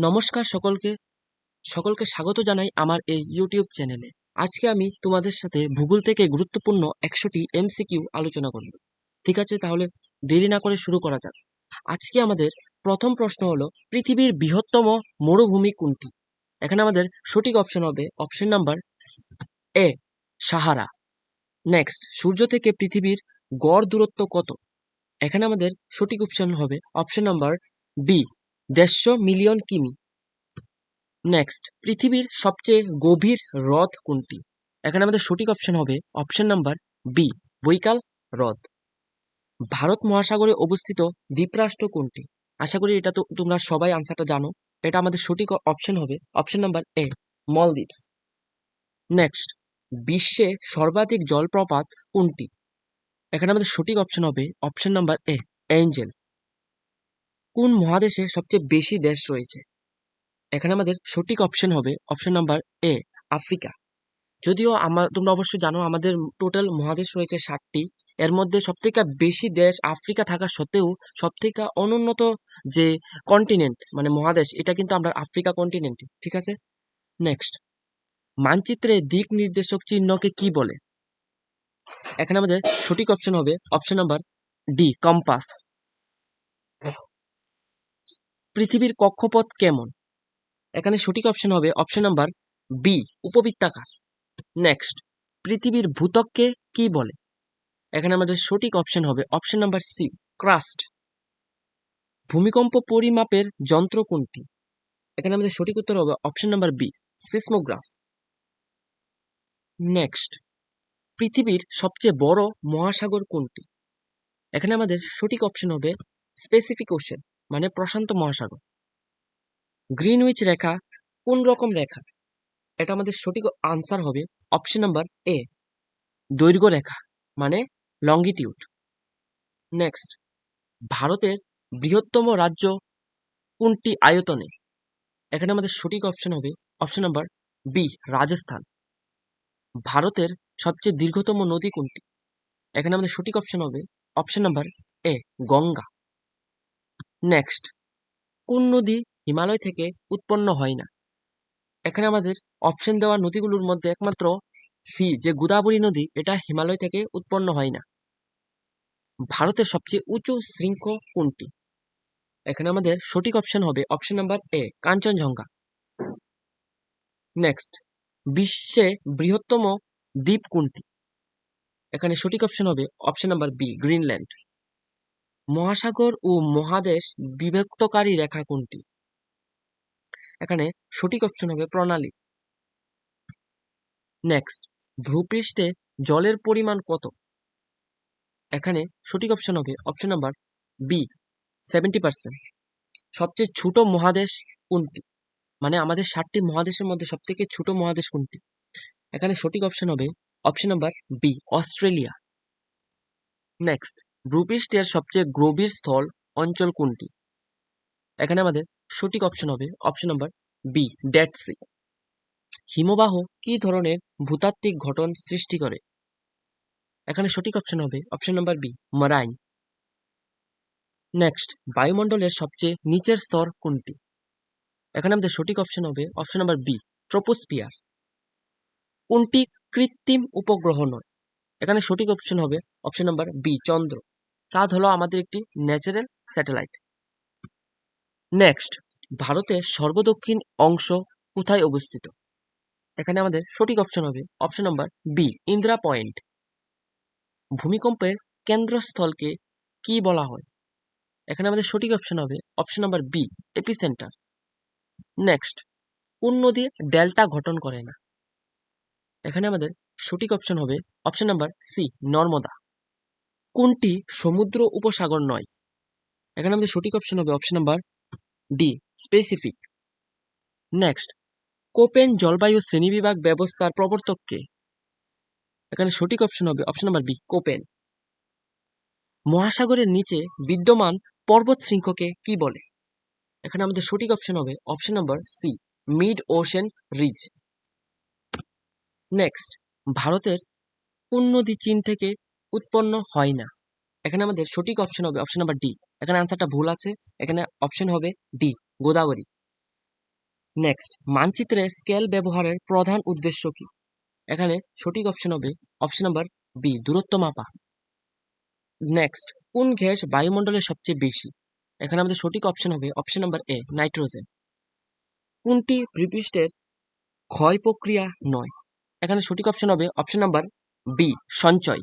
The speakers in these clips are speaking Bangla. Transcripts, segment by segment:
নমস্কার সকলকে সকলকে স্বাগত জানাই আমার এই ইউটিউব চ্যানেলে আজকে আমি তোমাদের সাথে ভূগোল থেকে গুরুত্বপূর্ণ একশোটি এমসিকিউ আলোচনা করব। ঠিক আছে, তাহলে দেরি না করে শুরু করা যাক। আজকে আমাদের প্রথম প্রশ্ন হলো, পৃথিবীর বৃহত্তম মরুভূমি কোনটি? এখানে আমাদের সঠিক অপশন হবে option number A Sahara. Next সূর্য থেকে পৃথিবীর গড় দূরত্ব কত? এখানে আমাদের সঠিক অপশন হবে অপশন নাম্বার বি দেড়শো মিলিয়ন কিমি। নেক্সট পৃথিবীর সবচেয়ে গভীর হ্রদ কোনটি? এখানে আমাদের সঠিক অপশন হবে অপশন নাম্বার বি বৈকাল হ্রদ। ভারত মহাসাগরে অবস্থিত দ্বীপরাষ্ট্র কোনটি? আশা করি এটা তো তোমরা সবাই আনসারটা জানো। এটা আমাদের সঠিক অপশন হবে option number A Maldives. Next বিশ্বে সর্বাধিক জলপ্রপাত কোনটি? এখানে আমাদের সঠিক অপশন হবে অপশন নাম্বার এ এঞ্জেল। কোন মহাদেশে সবচেয়ে বেশি দেশ রয়েছে? এখানে আমাদের সঠিক অপশন হবে অপশন নাম্বার এ আফ্রিকা। যদিও আমার তোমরা অবশ্যই জানো আমাদের টোটাল মহাদেশ রয়েছে ষাটটি এর মধ্যে সবথেকে বেশি দেশ আফ্রিকা থাকা সত্ত্বেও সবথেকে অনুন্নত যে কন্টিনেন্ট মানে মহাদেশ, এটা কিন্তু আমরা আফ্রিকা কন্টিনেন্ট ঠিক আছে? নেক্সট মানচিত্রে দিক নির্দেশক চিহ্নকে কি বলে? এখানে আমাদের সঠিক অপশন হবে অপশন নাম্বার ডি কম্পাস পৃথিবীর কক্ষপথ কেমন? এখানে সঠিক অপশন হবে অপশন নাম্বার বি উপবৃত্তাকার। নেক্সট পৃথিবীর ভূতককে কি বলে? এখানে আমাদের সঠিক অপশন হবে অপশন নাম্বার সি ক্রাস্ট ভূমিকম্প পরিমাপের যন্ত্র কোনটি? এখানে আমাদের সঠিক উত্তর হবে option number B seismograph next পৃথিবীর সবচেয়ে বড় মহাসাগর কোনটি? এখানে আমাদের সঠিক অপশন হবে স্পেসিফিক ওশেন মানে প্রশান্ত মহাসাগর। গ্রিনউইচ রেখা কোন রকম রেখা? এটা আমাদের সঠিক আনসার হবে অপশন নাম্বার এ দৈর্ঘ্য রেখা মানে লঙ্গিটিউড নেক্সট ভারতের বৃহত্তম রাজ্য কোনটি আয়তনে? এখানে আমাদের সঠিক অপশন হবে অপশন নাম্বার বি রাজস্থান। ভারতের সবচেয়ে দীর্ঘতম নদী কোনটি? এখানে আমাদের সঠিক অপশন হবে option number A Ganga. Next কোন নদী হিমালয় থেকে উৎপন্ন হয় না? এখানে আমাদের অপশন দেওয়া নদীগুলোর মধ্যে একমাত্র সি যে গোদাবরী নদী, এটা হিমালয় থেকে উৎপন্ন হয় না। ভারতের সবচেয়ে উঁচু শৃঙ্খ কোনটি? এখানে আমাদের সঠিক অপশন হবে option number A Kanchenjunga. Next বিশ্বে বৃহত্তম দ্বীপ কোনটি? এখানে সঠিক অপশন হবে অপশন নাম্বার বি গ্রিনল্যান্ড মহাসাগর ও মহাদেশ বিভক্তকারী রেখা কোনটি? এখানে সঠিক অপশন হবে প্রণালী। নেক্সট ভূপৃষ্ঠে জলের পরিমাণ কত? এখানে সঠিক অপশন হবে option number B seventy percent সবচেয়ে ছোট মহাদেশ কোনটি? মানে আমাদের ষাটটি মহাদেশের মধ্যে সব থেকে ছোট মহাদেশ কোনটি? এখানে সঠিক অপশন হবে option number B Australia. Next ভূপৃষ্ঠের সবচেয়ে গভীর স্থল অঞ্চল কোনটি? এখানে আমাদের সঠিক অপশন হবে option number B dead sea হিমবাহ কি ধরনের ভূতাত্ত্বিক ঘটন সৃষ্টি করে? এখানে সঠিক অপশন হবে option number B marine next বায়ুমণ্ডলের সবচেয়ে নিচের স্তর কোনটি? এখানে আমাদের সঠিক অপশন হবে অপশন নাম্বার বি ট্রোপোস্পিয়ার কোনটি কৃত্রিম উপগ্রহ নয়? এখানে সঠিক অপশন হবে অপশন নাম্বার বি চন্দ্র. চাঁদ হলো আমাদের একটি ন্যাচারাল স্যাটেলাইট নেক্সট ভারতের সর্বদক্ষিণ অংশ কোথায় অবস্থিত? এখানে আমাদের সঠিক অপশন হবে option number B Indira Point. ভূমিকম্পের কেন্দ্রস্থলকে কি বলা হয়? এখানে আমাদের সঠিক অপশন হবে option number B epicentre next কোন নদী ডেল্টা গঠন করে না? এখানে আমাদের সঠিক অপশন হবে অপশন নাম্বার সি নর্মদা। কোনটি সমুদ্র উপসাগর নয়? এখানে আমাদের সঠিক অপশন হবে option number D specific next Koppen জলবায়ু শ্রেণীবিভাগ ব্যবস্থার প্রবর্তককে এখানে সঠিক অপশন হবে অপশন নাম্বার বি কোপেন। মহাসাগরের নিচে বিদ্যমান পর্বত শৃঙ্খকে কি বলে? এখানে আমাদের সঠিক অপশন হবে option number C mid ocean ridge next ভারতের কোন নদী চীন থেকে উৎপন্ন হয় না। এখানে আমাদের সঠিক অপশন হবে অপশন নাম্বার ডি এখানে আনসারটা ভুল আছে, এখানে অপশন হবে ডি গোদাবরী। নেক্সট মানচিত্রে স্কেল ব্যবহারের প্রধান উদ্দেশ্য কি? এখানে সঠিক অপশন হবে অপশন নাম্বার বি দূরত্ব মাপা। নেক্সট কোন গ্যাস বায়ুমণ্ডলে সবচেয়ে বেশি? এখানে আমাদের সঠিক অপশন হবে অপশন নাম্বার এ নাইট্রোজেন কোনটি ভূপৃষ্ঠের ক্ষয় প্রক্রিয়া নয়? এখানে সঠিক অপশন হবে অপশন নাম্বার বি সঞ্চয়।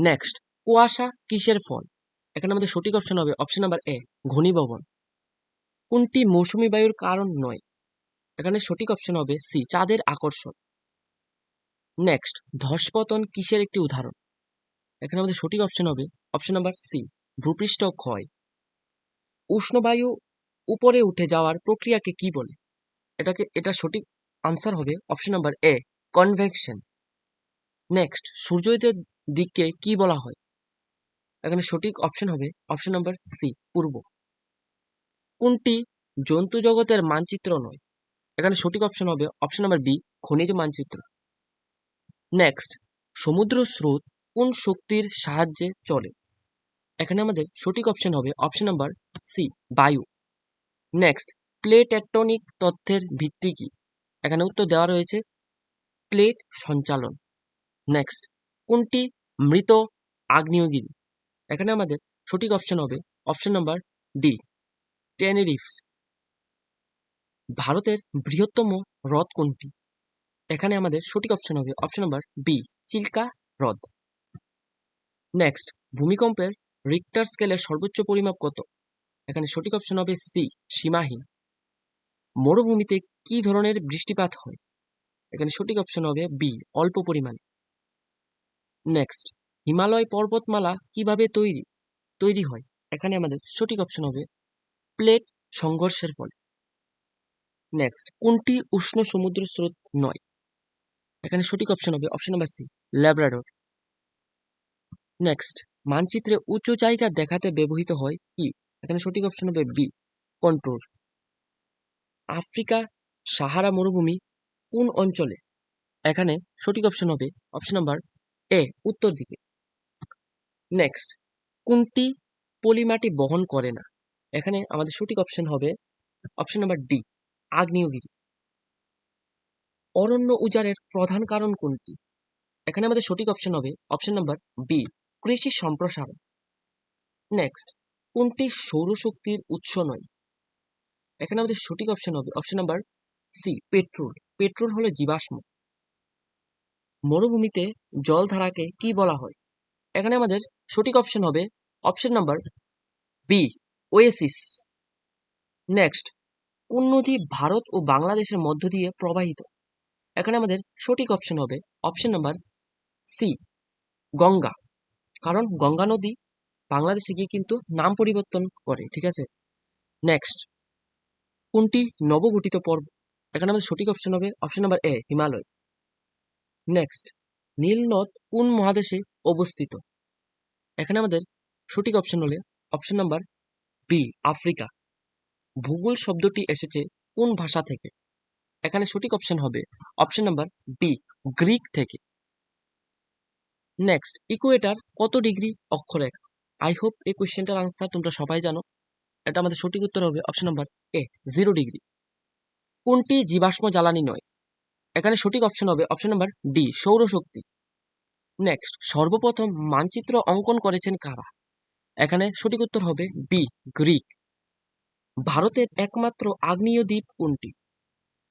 নেক্সট কুয়াশা কিসের ফল এখানে আমাদের সঠিক অপশন হবে অপশন নাম্বার এ ঘনীভবন। কোনটি মৌসুমী বায়ুর কারণ নয়? এখানে সঠিক অপশন হবে সি চাঁদের আকর্ষণ। নেক্সট ধসপতন কিসের একটি উদাহরণ? এখানে আমাদের সঠিক অপশন হবে অপশন নাম্বার সি ভূপৃষ্ঠ ক্ষয়। উষ্ণবায়ু উপরে উঠে যাওয়ার প্রক্রিয়াকে কি বলে? এটাকে এটা সঠিক আনসার হবে option number A convection next সূর্যোদয়ের দিককে কি বলা হয়? এখানে সঠিক অপশন হবে অপশন নাম্বার সি পূর্ব। কোনটি জন্তু জগতের মানচিত্র নয়? এখানে সঠিক অপশন হবে অপশন নাম্বার বি খনিজ মানচিত্র। নেক্সট সমুদ্র স্রোত কোন শক্তির সাহায্যে চলে? এখানে আমাদের সঠিক অপশন হবে অপশন নাম্বার সি বায়ু। নেক্সট প্লেট তথ্যের ভিত্তি কি? এখানে উত্তর দেওয়া রয়েছে, প্লেট সঞ্চালন। নেক্সট কোনটি মৃত আগ্নেয়গিরি। এখানে আমাদের সঠিক অপশন হবে অপশন নাম্বার ডি টেনেরিফ ভারতের বৃহত্তম হ্রদ কোনটি? এখানে আমাদের সঠিক অপশন হবে অপশন নাম্বার বি চিল্কা হ্রদ। নেক্সট ভূমিকম্পের রিক্টার স্কেলের সর্বোচ্চ পরিমাপ কত? এখানে সঠিক অপশন হবে সি সীমাহীন। মরুভূমিতে কি ধরনের বৃষ্টিপাত হয়? এখানে সঠিক অপশন হবে বি অল্প পরিমাণে। নেক্সট হিমালয় পর্বতমালা কীভাবে তৈরি? তৈরি হয়। এখানে আমাদের সঠিক অপশন হবে প্লেট সংঘর্ষের ফলে। নেক্সট কোনটি উষ্ণ সমুদ্র স্রোত নয়? এখানে সঠিক অপশন হবে option number C Labrador next মানচিত্রে উঁচু জায়গা দেখাতে ব্যবহৃত হয় কি? এখানে সঠিক অপশন হবে বি কন্ট্রোল আফ্রিকা সাহারা মরুভূমি কোন অঞ্চলে? এখানে সঠিক অপশন হবে অপশন নাম্বার এ, উত্তর দিকে। নেক্সট কোনটি পলিমাটি বহন করে না? এখানে আমাদের সঠিক অপশন হবে অপশন নাম্বার ডি আগ্নেয়গিরি। অরণ্য উজাড়ের প্রধান কারণ কোনটি? এখানে আমাদের সঠিক অপশন হবে অপশন নাম্বার বি কৃষি সম্প্রসারণ। নেক্সট কোনটি সৌরশক্তির উৎস নয়? এখানে আমাদের সঠিক অপশন হবে option number C petrol petrol হলো জীবাশ্ম। মরুভূমিতে জলধারাকে কি বলা হয়? এখানে আমাদের সঠিক অপশন হবে option number B oasis next কোন নদী ভারত ও বাংলাদেশের মধ্য দিয়ে প্রবাহিত। এখানে আমাদের সঠিক অপশন হবে অপশন নাম্বার সি গঙ্গা। কারণ গঙ্গা নদী বাংলাদেশে গিয়ে কিন্তু নাম পরিবর্তন করে, ঠিক আছে? নেক্সট কোনটি নবগঠিত পর্ব? এখানে আমাদের সঠিক অপশন হবে option number A Himalaya. Next নীলনদ কোন মহাদেশে অবস্থিত। এখানে আমাদের সঠিক অপশন হলে অপশন নাম্বার বি আফ্রিকা। ভূগোল শব্দটি এসেছে কোন ভাষা থেকে। এখানে সঠিক অপশন হবে অপশন নাম্বার বি গ্রিক থেকে। নেক্সট ইকুয়েটার কত ডিগ্রি অক্ষরেখা? আই হোপ এই কোয়েশ্চেনটার আনসার তোমরা সবাই জানো। এটা আমাদের সঠিক উত্তর হবে option number A zero degree কোনটি জীবাশ্ম জ্বালানি নয়? এখানে সঠিক অপশন হবে অপশন নাম্বার ডি সৌরশক্তি। নেক্সট সর্বপ্রথম মানচিত্র অঙ্কন করেছেন কারা? এখানে সঠিক উত্তর হবে বি গ্রিক। ভারতের একমাত্র আগ্নেয় দ্বীপ কোনটি?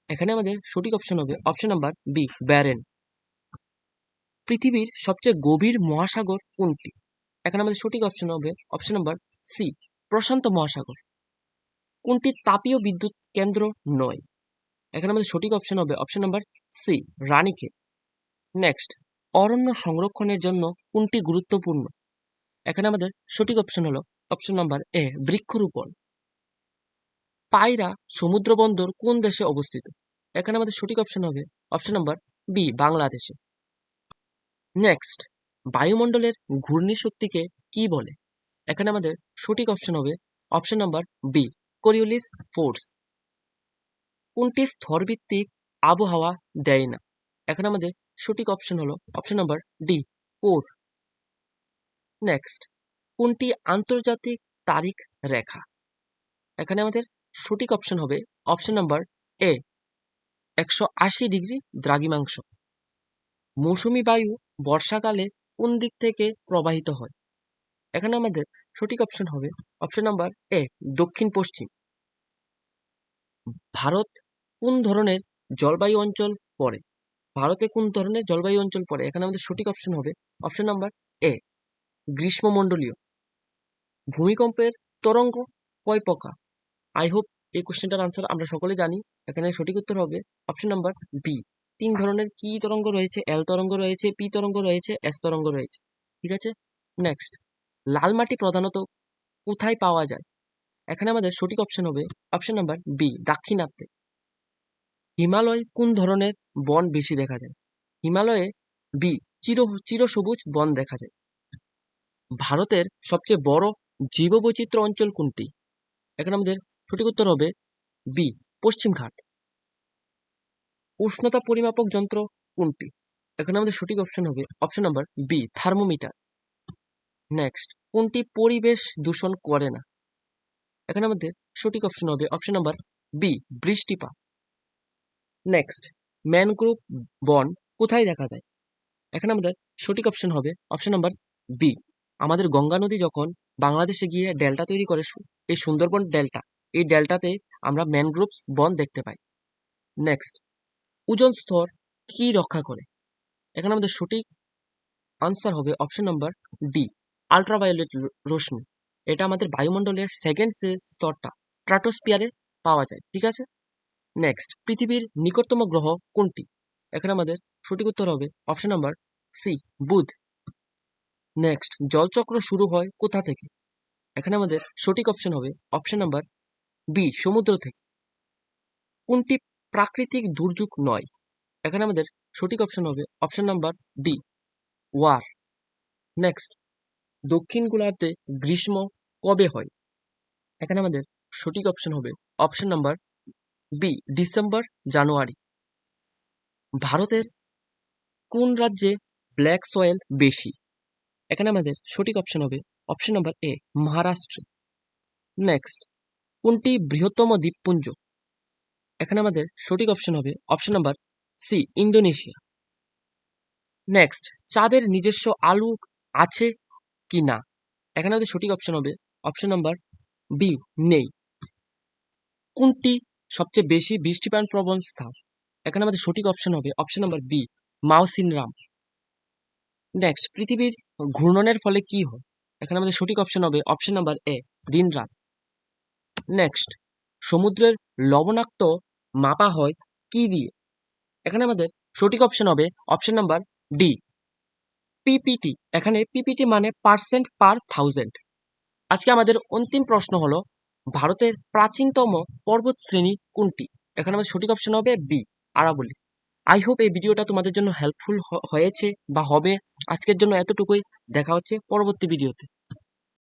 এখানে আমাদের সঠিক অপশন হবে অপশন নাম্বার বি ব্যারেন। পৃথিবীর সবচেয়ে গভীর মহাসাগর কোনটি? এখানে আমাদের সঠিক অপশন হবে অপশন নাম্বার সি প্রশান্ত মহাসাগর। কোনটি তাপীয় বিদ্যুৎ কেন্দ্র নয়? এখানে আমাদের সঠিক অপশন হবে অপশন নাম্বার সি রানীকে নেক্সট অরণ্য সংরক্ষণের জন্য কোনটি গুরুত্বপূর্ণ? এখানে আমাদের সঠিক অপশন হলো অপশন নাম্বার এ বৃক্ষরোপণ। পায়রা সমুদ্র বন্দর কোন দেশে অবস্থিত? এখানে আমাদের সঠিক অপশন হবে অপশন নাম্বার বি বাংলাদেশে। নেক্সট বায়ুমণ্ডলের ঘূর্ণি শক্তিকে কি বলে? এখানে আমাদের সঠিক অপশন হবে option number B Coriolis force কোনটি স্তরভিত্তিক আবহাওয়া দেয় না? এখানে আমাদের সঠিক অপশন হলো option number D core next কোনটি আন্তর্জাতিক তারিখ রেখা? এখানে আমাদের সঠিক অপশন হবে অপশন নাম্বার এ একশো আশি ডিগ্রি দ্রাঘিমাংশ। মৌসুমী বায়ু বর্ষাকালে কোন দিক থেকে প্রবাহিত হয়? এখানে আমাদের সঠিক অপশন হবে অপশন নাম্বার এ দক্ষিণ পশ্চিম ভারত কোন ধরনের জলবায়ু অঞ্চল পড়ে? ভারতে কোন ধরনের জলবায়ু অঞ্চল পড়ে? এখানে আমাদের সঠিক অপশন হবে অপশন নাম্বার এ গ্রীষ্মমণ্ডলীয়। ভূমিকম্পের তরঙ্গ কয় প্রকার? আই হোপ এই কোশ্চেনটার আনসার আমরা সকলে জানি। এখানে সঠিক উত্তর হবে অপশন নাম্বার বি তিন ধরনের কি তরঙ্গ রয়েছে? এল তরঙ্গ রয়েছে পি তরঙ্গ রয়েছে এস তরঙ্গ রয়েছে। ঠিক আছে? নেক্সট লাল মাটি প্রধানত কোথায় পাওয়া যায়? এখানে আমাদের সঠিক অপশন হবে অপশন নাম্বার বি দাক্ষিণাত্যে। হিমালয় কোন ধরনের বন বেশি দেখা যায়? হিমালয়ে বি, চির, চিরসবুজ বন দেখা যায়। ভারতের সবচেয়ে বড় জীববৈচিত্র্য অঞ্চল কোনটি? এখানে আমাদের সঠিক উত্তর হবে বি, পশ্চিম ঘাট। উষ্ণতা পরিমাপক যন্ত্র কোনটি? এখানে আমাদের সঠিক অপশন হবে option number B thermometer next কোনটি পরিবেশ দূষণ করে না? এখানে আমাদের সঠিক অপশন হবে অপশন নাম্বার বি বৃষ্টিপাত। নেক্সট ম্যানগ্রোভ বন কোথায় দেখা যায়? এখানে আমাদের সঠিক অপশন হবে অপশন নাম্বার বি আমাদের গঙ্গা নদী যখন বাংলাদেশে গিয়ে ডেল্টা তৈরি করে এই সুন্দরবন ডেল্টা এই ডেল্টাতে আমরা ম্যানগ্রোভস বন দেখতে পাই। নেক্সট ওজন স্তর কি রক্ষা করে? এখানে আমাদের সঠিক আনসার হবে অপশন নাম্বার ডি আলট্রাভায়োলেট রশ্মি। এটা আমাদের বায়ুমণ্ডলের সেকেন্ড স্তরটা ট্রাটোস্পিয়ারে পাওয়া যায়, ঠিক আছে? নেক্সট পৃথিবীর নিকটতম গ্রহ কোনটি? এখানে আমাদের সঠিক উত্তর হবে অপশন নাম্বার সি বুধ। নেক্সট জলচক্র শুরু হয় কোথা থেকে? এখানে আমাদের সঠিক অপশন হবে অপশন নাম্বার বি সমুদ্র থেকে। কোনটি প্রাকৃতিক দুর্যোগ নয়? এখানে আমাদের সঠিক অপশন হবে option number D war next দক্ষিণ গোলার্ধে গ্রীষ্ম কবে হয়? এখানে আমাদের সঠিক অপশন হবে option number B, December, January. ভারতের কোন রাজ্যে ব্ল্যাক সয়েল বেশি? এখানে আমাদের সঠিক অপশন হবে অপশন নাম্বার এ মহারাষ্ট্রে। নেক্সট কোনটি বৃহত্তম দ্বীপপুঞ্জ? এখানে আমাদের সঠিক অপশন হবে option number C Indonesia. Next চাঁদের নিজস্ব আলু আছে কি না এখানে আমাদের সঠিক অপশন হবে অপশন নাম্বার বি নেই। কোনটি সবচেয়ে বেশি বৃষ্টিপান প্রবণ স্থান। এখানে আমাদের সঠিক অপশন হবে option number B Mawsynram next পৃথিবীর ঘূর্ণনের ফলে কি হয়? এখানে আমাদের সঠিক অপশন হবে অপশন নাম্বার এ দিন রাত নেক্সট সমুদ্রের লবণাক্ত মাপা হয় কি দিয়ে? এখানে আমাদের সঠিক অপশন হবে অপশন নাম্বার ডি পিপিটি এখানে পিপিটি মানে পার্সেন্ট পার থাউজেন্ড আজকে আমাদের অন্তিম প্রশ্ন হলো ভারতের প্রাচীনতম পর্বত শ্রেণি কোনটি? এখানে আমাদের সঠিক অপশন হবে বি আরাবলি। আই হোপ এই ভিডিওটা তোমাদের জন্য হেল্পফুল হয়েছে বা হবে। আজকের জন্য এতটুকুই। দেখা হচ্ছে পরবর্তী ভিডিওতে